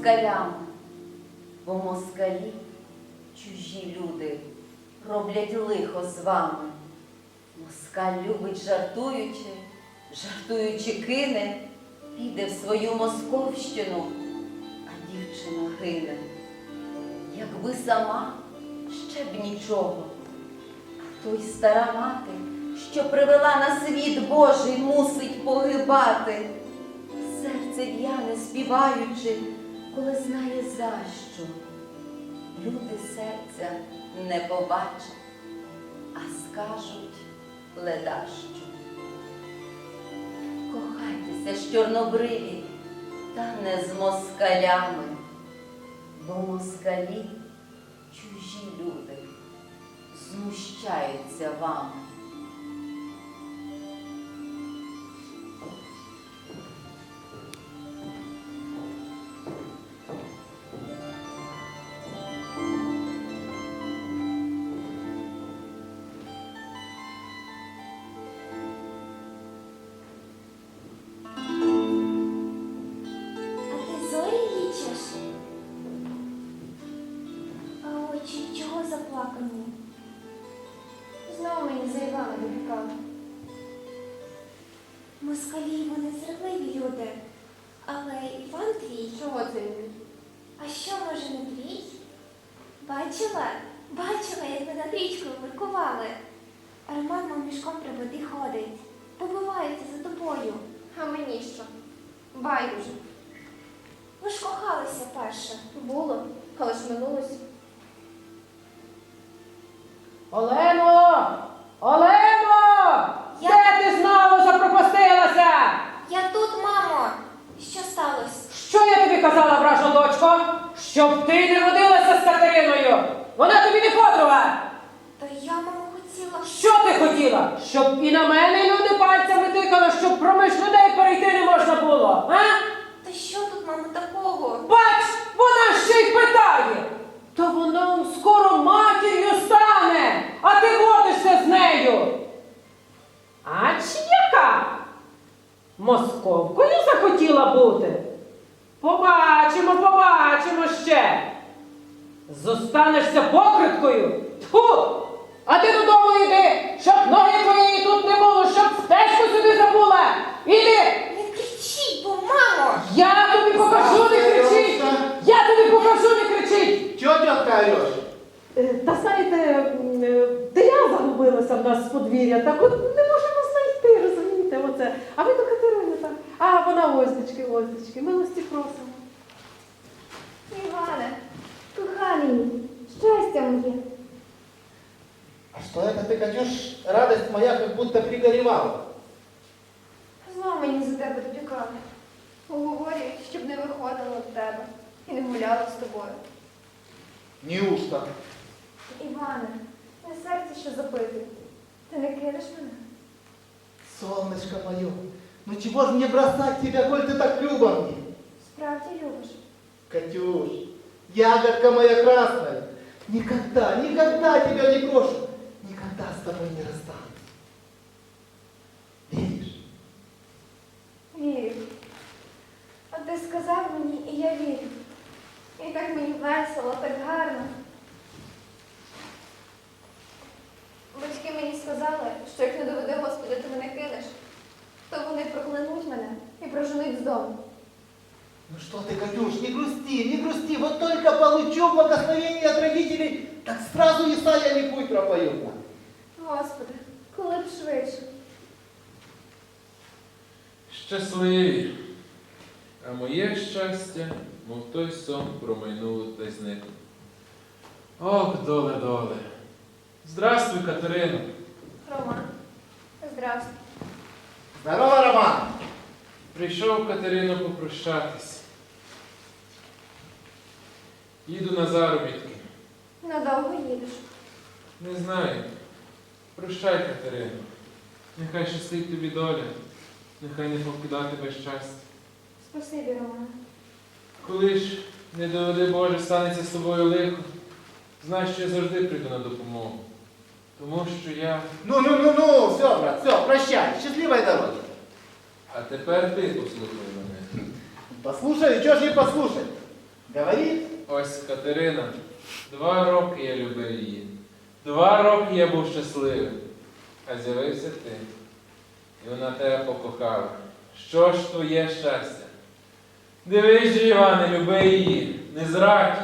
москалями, бо москалі, чужі люди, роблять лихо з вами. Москаль любить жартуючи, жартуючи кине, піде в свою московщину, а дівчина гине. Якби сама ще б нічого. А то стара мати, що привела на світ Божий, мусить погибати. Серце в'яне співаючи, коли знає за що. Люди серця не побачать, а скажуть ледащо. Кохайтеся з чорнобриві, та не з москалями, бо москалі чужі люди знущаються вами. Бачила? Бачила, як ви над річкою воркували. А Роман мав мішком при воді ходить. Побивається за тобою. А мені що? Байдуже. Ви ж кохалися перше. Було, але ж минулось. Олено! Олено! Я- Де ти знову запропастилася? Я тут, мамо. Що сталося? Що я тобі казала, вражна дочко? Щоб ти не родилася з Катериною! Вона тобі не подруга! Та я, мамо, хотіла. Що ти хотіла? Щоб і на мене люди пальцями тикали, щоб проміж людей перейти не можна було, а? Та що тут, мамо, такого? Бач, вона ще й питає. Та вона он скоро матір'ю стане, а ти водишся з нею. А чи яка? Московкою захотіла бути? Побачимо, побачимо ще. Зостанешся покриткою? Тьфу! А ти додому йди, щоб ноги твоєї тут не було, щоб стежку сюди забула. Іди! Не кричіть, бо мамо! Я тобі покажу, не кричіть! Я тобі покажу, не кричіть! Чого тітка ореш? Е, Та знаєте, м, е, теля в нас з подвір'я, так от не можемо знайти, розумієте, оце. А ви до Катерини так. А вона оздечки, оздечки, милості просимо. Іване, коханий, щастя моє. А что это ты, Катюш, радость моя как будто пригоревала? Знову мені за тебе допікали. Говорять, щоб не виходила до тебе і не гуляла з тобою. Неужто? Іване, не серце що забити. Ти не кинеш мене? Солнышко мое, ну чего же мне бросать тебя, коль ты так люба мне? Справді любиш? Катюш, ягодка моя красная, никогда, никогда тебя не брошу, никогда с тобой не расстанусь. Веришь? Вірю. А ти сказав мені, і я вірю. І так мені весело, так Щасливі. А моє щастя, мов той сон промайнуло та й зникло. Ох, доле, доле. Здравствуй, Катерино. Роман, здравствуй. Здорово, Роман! Прийшов Катерино попрощатись. Їду на заробітки. Надовго їдеш. Не знаю. Прощай, Катерино. Нехай щастить тобі доля, нехай не покидає тебе щастя. Спасибі, Роман. Коли ж, не доведи Боже, станеться з тобою лихо, знай, що я завжди прийду на допомогу. Тому що я. Ну, ну, ну, ну, все, брат, все, прощай, счастливой дороги. А тепер ти послухай мене. Послушай, что ж не послушать? Говорит, Ось Катерина. Два роки я любив її. Два роки я був щасливий. А з'явився ти. І вона тебе покохала. Що ж твоє щастя? Дивись же, Іване, люби її, не зрадь,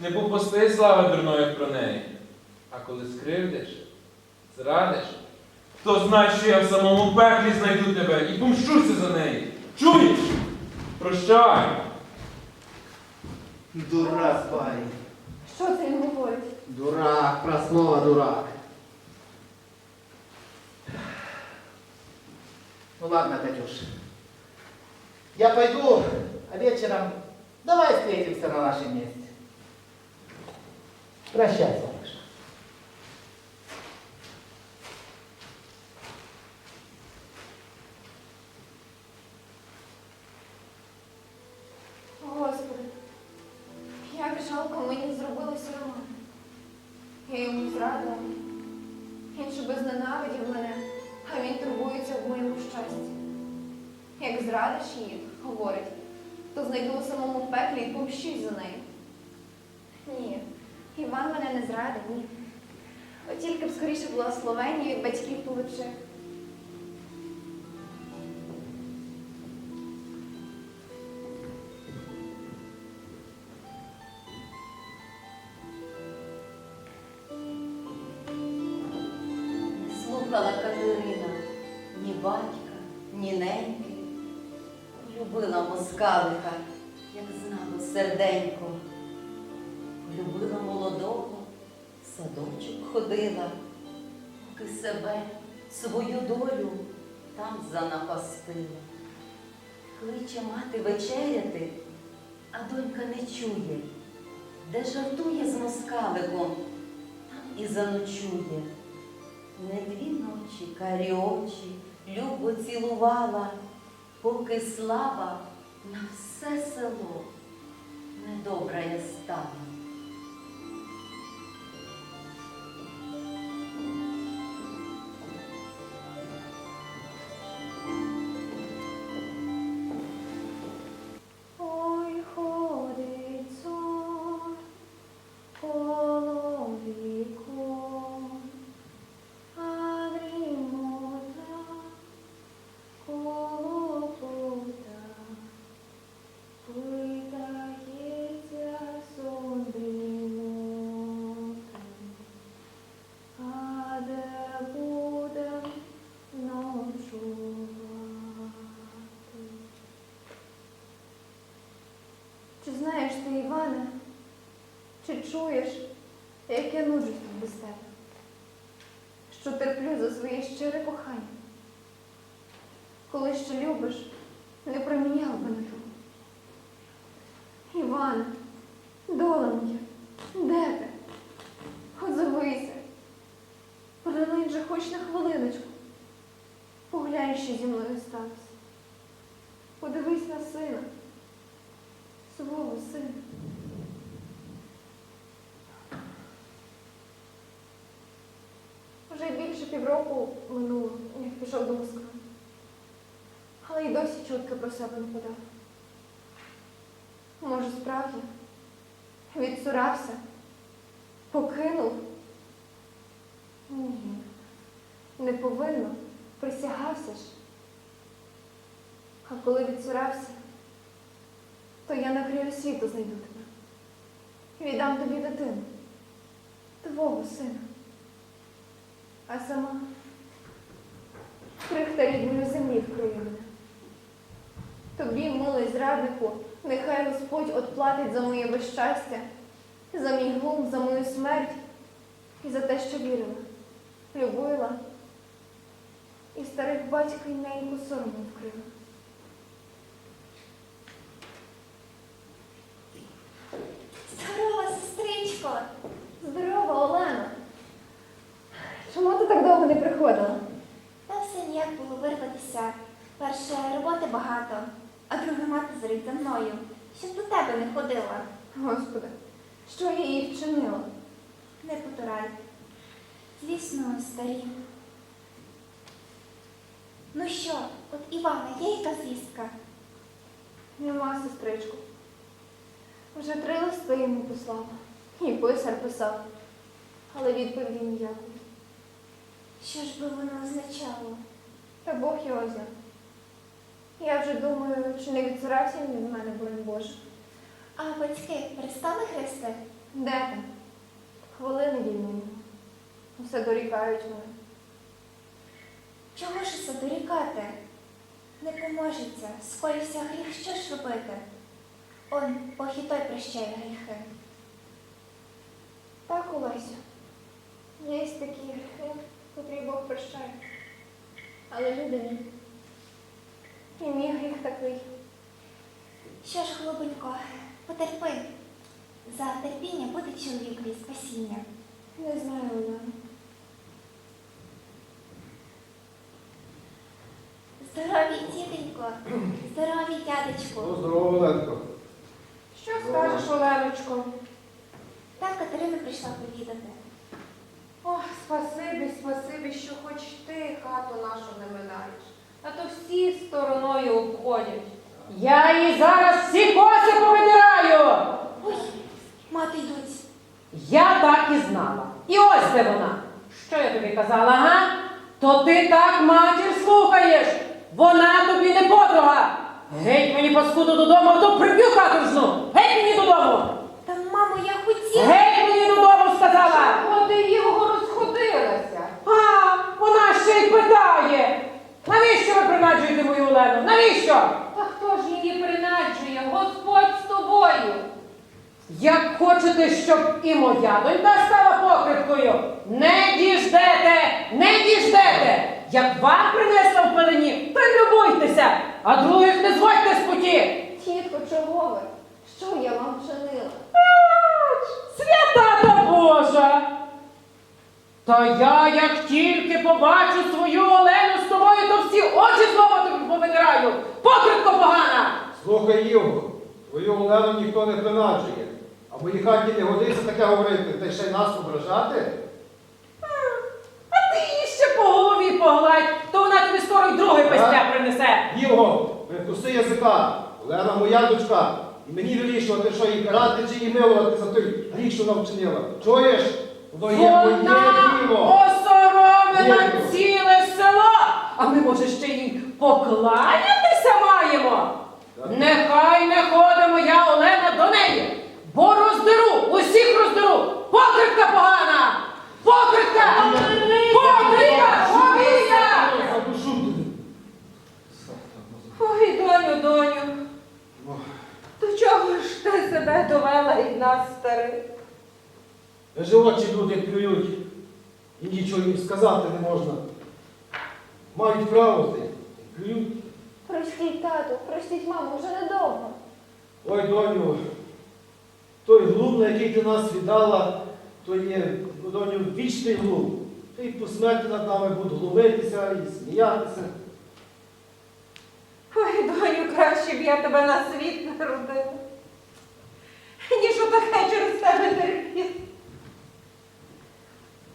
не попусти слави дурної про неї. А коли скривдиш, зрадиш, то знай, що я в самому пеклі знайду тебе і помщуся за неї. Чуєш? Прощай! дурак парень. Що це він говорить? Дурак, проснова дурак. Ну ладно, Катюш. Я пойду, а вечером давай встретимся на нашем месте. Прощай, солнышко. Як зрадиш її, говорить, то знайду у самому пеклі і помщусь за нею. Ні, Іван мене не зрадив, ні. От тільки б скоріше благословення від батьків получив. Садочок ходила, поки себе, свою долю там занапастила. Кличе мати вечеряти, а донька не чує, де жартує з москаликом, там і заночує. Не дві ночі карі очі любо цілувала, поки слава на все село недобра я стала. Ти, Іване, чи чуєш, як я нуджусь тут без тебе? Що терплю за своє щире кохання? Коли ще любиш, не проміняв би на того. Іване, дола моя, де ти? Озовися. Прилинь же хоч на хвилиночку. Поглянь, що зі мною сталося. Подивись на сина свого сина. Вже більше півроку минуло, як пішов до Москви. Але й досі чутки про себе не подав. Може, справді, відсурався, покинув? Ні, не повинно, присягався ж. А коли відсурався, то я на краю світу знайду тебе. Віддам тобі дитину, твого сина. А сама крихта рідної землі вкриє мене. Тобі, милий зраднику, нехай Господь отплатить за моє безщастя, за мій глум, за мою смерть і за те, що вірила, любила і старих батька й неньку соромом вкрила. Здорова, сестричко! Здорова, Олена! Чому ти так довго не приходила? Та все ніяк було вирватися. Перше, роботи багато, а друге мати зорить за мною, щоб не ходила. Господи, що я їй вчинила? Не потурай. Звісно, старі. Ну що, от Івана, є яка звістка? Нема, сестричко. Вже три листи йому послала. І писар писав. Але відповіді ніякої. Що ж би воно означало? Та Бог його знає. Я вже думаю, чи не відсирався він від мене, боронь Боже. А батьки перестали хрести? Де там? Хвилини вільної. Усе дорікають мене. Чого ж це дорікати? Не поможеться, скоївся гріх, що ж робити? Он, і прощає гріхи. Так, Олесю. Є такі гріхи, котрі Бог прощає. Але люди ні. І мій гріх такий. Що ж, голубенько, потерпи. За терпіння буде чоловікові спасіння. Не знаю, Олена. Здорові, тітенько, здорові, дядечку. Ну, здорово, Ленко. Що скажеш, Оленочко? Так Катерина прийшла провідати. Ох, спасибі, спасибі, що хоч ти хату нашу не минаєш. А то всі стороною обходять. Я їй зараз всі коси повидираю. Ой, мати йдуть. Я так і знала. І ось де вона. Що я тобі казала, га? То ти так матір слухаєш. Вона тобі не подруга. Геть мені паскуду додому, а то приб'ю каторжну. Геть мені додому. Та, мамо, я хотіла. Геть мені додому сказала. Ходи його розходилася. А, вона ще й питає. Навіщо ви принаджуєте мою Олену? Навіщо? Хто ж її принаджує? Господь з тобою. Як хочете, щоб і моя донька стала покрипкою, не діждете, не діждете. Як вам принесла в пелені, то й любуйтеся, а других не зводьте з путі. Тітко, чого ви? Що я вам вчинила? Ач, Свята та Божа! Та я, як тільки побачу свою Олену з тобою, то всі очі знову тобі повидираю. Погана! Слухай, Євго, твою Олену ніхто не принаджує. А в моїй хаті не годиться таке говорити, та й ще й нас ображати. А ти її ще по голові погладь, то вона тобі скоро й другий пестя принесе. Євго, прикуси язика. Олена моя дочка. І мені вирішувати, що її карати чи її милувати за той гріх, що вона вчинила. Чуєш? Воно є моє Вона осоромила Діло. А ми, може, ще їй покланятися маємо. Нехай не ходить моя Олена до неї, бо роздеру, усіх роздеру. Покритка погана! Покритка! Покритка! Повія! Ой, доню, доню. До чого ж ти себе довела від нас, старих? Вже очі люди плюють, і нічого їм сказати не можна. Мають право ти. Плюють. Простіть, тату, простіть, маму, вже недовго. Ой, доню, той глум, на який ти нас віддала, то є, доню, вічний глум. Ти по смерті над нами будуть глумитися і сміятися. Ой, доню, краще б я тебе на світ народила, ніж отаке через тебе терпіти.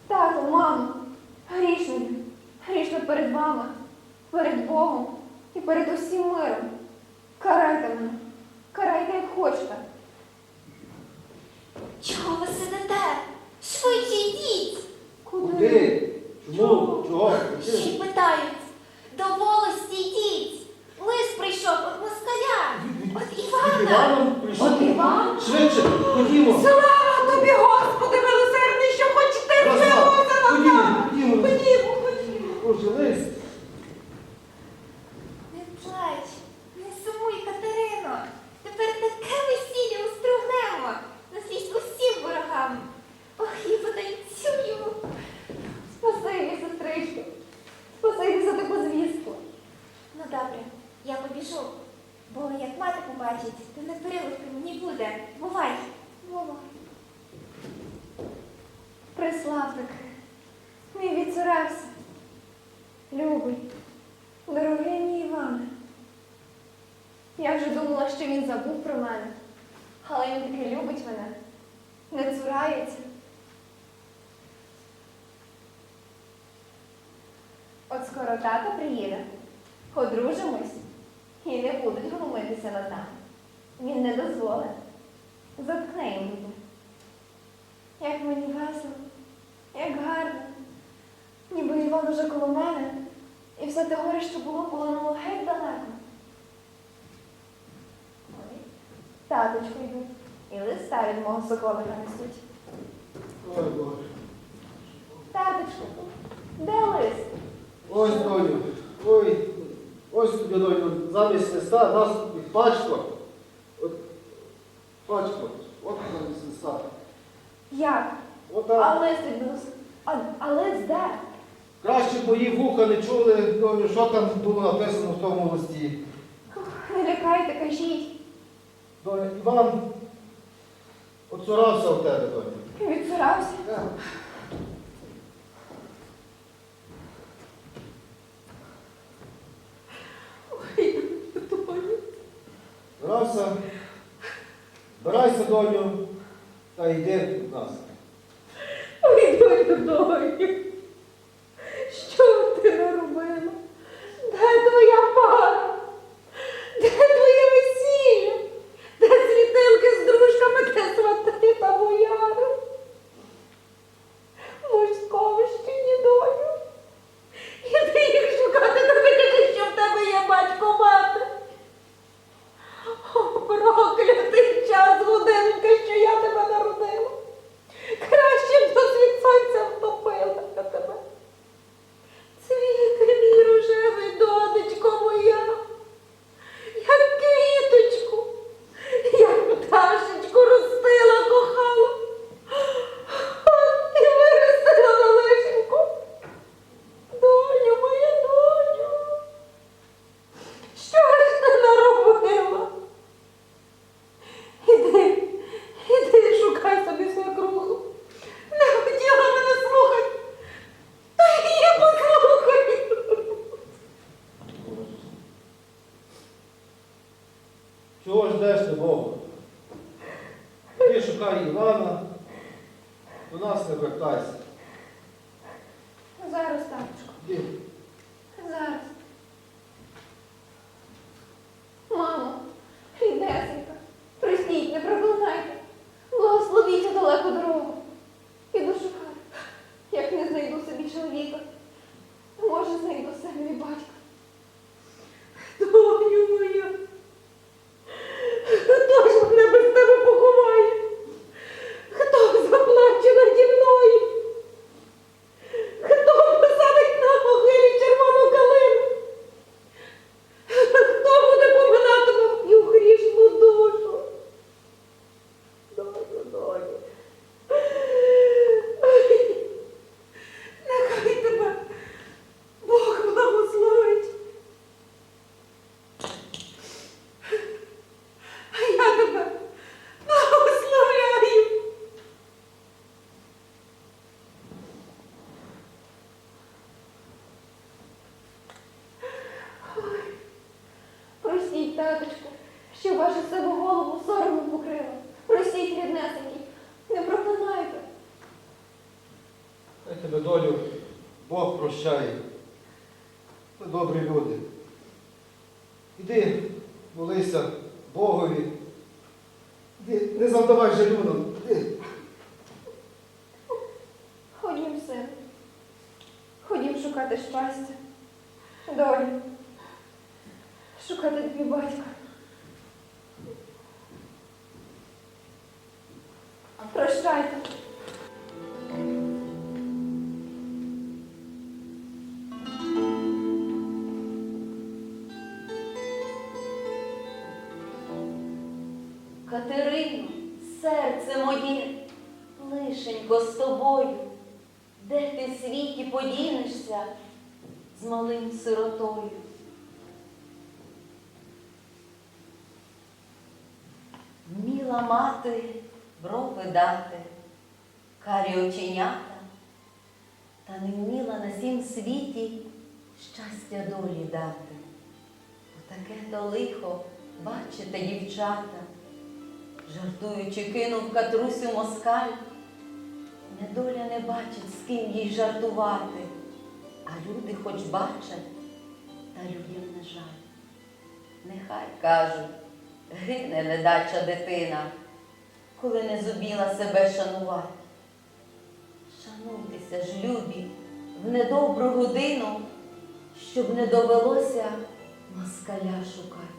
Тату, мамо, грішно, я. грішно перед вами, перед Богом і перед усім миром. Карайте мене, карайте як хочете. Чого ви сидите? Швидше йдіть. Куди? Чому? Чого? Ще й питають. До волості йдіть. Лист прийшов від москаля. От Івана. От Іван? Швидше, ходімо. Слава тобі, Господи, милосердний, що хоч ти Раз, вжився два. над Ходімо, нами. ходімо. Ходімо, ходімо. Боже, лист. Не плач, не сумуй, Катерино. Тепер таке весілля устругнемо. Наслідь усім ворогам. Ох, і потанцюю. Спасибі, сестричко. Спасибі за таку звістку. Ну добре, я побіжу. Бо як мати побачить, то не переливки мені буде. Бувай. Вова. Приславник, мій відцурався. Любий, дорогий мій Іване. Я вже думала, що він забув про мене, але він таки любить мене, не цурається. От скоро тато приїде, одружимось і не будуть глумитися над нами. Він не дозволить. Заткне йому. Як мені весело, як гарно. Ніби Іван уже коло мене, і все те горе, що було, полинуло геть далеко. Ой, таточку йду, і листа від мого соколика несуть. Ой, Боже. Таточку, де лист? Ось, доню, ой, ось тобі, доню, замість листа нас і пачка. От, пачка, от замість листа. Як? А Отак. лист від нас? А, а лист де? Краще б мої вуха не чули, що там було написано в тому листі. Не лякайте, кажіть. Доню, Іван оцурався в тебе, доню. Відсурався. Збирався, збирайся, доню, та йди від нас. Ой, доню, доню, що ти наробила? Де твоя пара? Де твоє весілля? Де світилки з дружками, де свати та бояри? Московщині, доню. Іди їх шукати, та не кажи, що в тебе є батько мати. О, проклятий час, годинка, що я тебе народила. Краще б до світ сонця втопила я тебе. Цвіти мій рожевий донечко моя, як квіточку, як пташечку ростила, кохала, і виростила на лишеньку. Доню, моя доню, що ж ти наробила? Іди, іди, шукай собі свекруху. Не хотіла мене слухати. Та її послухай. Чого ждеш ти Бога? Ти шукай Івана, до нас не вертайся. Зараз, таточку, Іди. зараз. Мамо, ріднесенька, простіть, не проклинайте. Благословіть у далеку дорогу. Піду шукати. Як не знайду собі чоловіка, може знайду себе батька. Доню моя. Хто ж мене без тебе поховає? Хто заплаче наді мною? Хто посадить на могилі червону калину? Хто буде поминати мою грішну душу? Доню, доню. Ой, Нехай тебе Бог благословить. А я тебе благословляю. Простіть, таточку, що вашу себе голову соромом покрила. Простіть, ріднесенький, не проклинайте. Тебе долю Бог прощає. Ми добрі люди. Іди, молися Богові. Іди, не завдавай жалю нам. Іди. Ходім, син. Ходім шукати щастя. Долі. Шукати тобі батька. Катерино, серце моє, лишенько з тобою, де ти в світі подінешся з малим сиротою? Вміла мати брови дати, карі оченята, та не вміла на сім світі щастя долі дати. Отаке то лихо, бачите, дівчата, жартуючи, кинув катрусю москаль. Недоля не бачить, з ким їй жартувати, а люди хоч бачать, та людям не жаль. Нехай кажуть, гине недача дитина, коли не зуміла себе шанувати. Шануйтеся ж, любі, в недобру годину, щоб не довелося москаля шукати.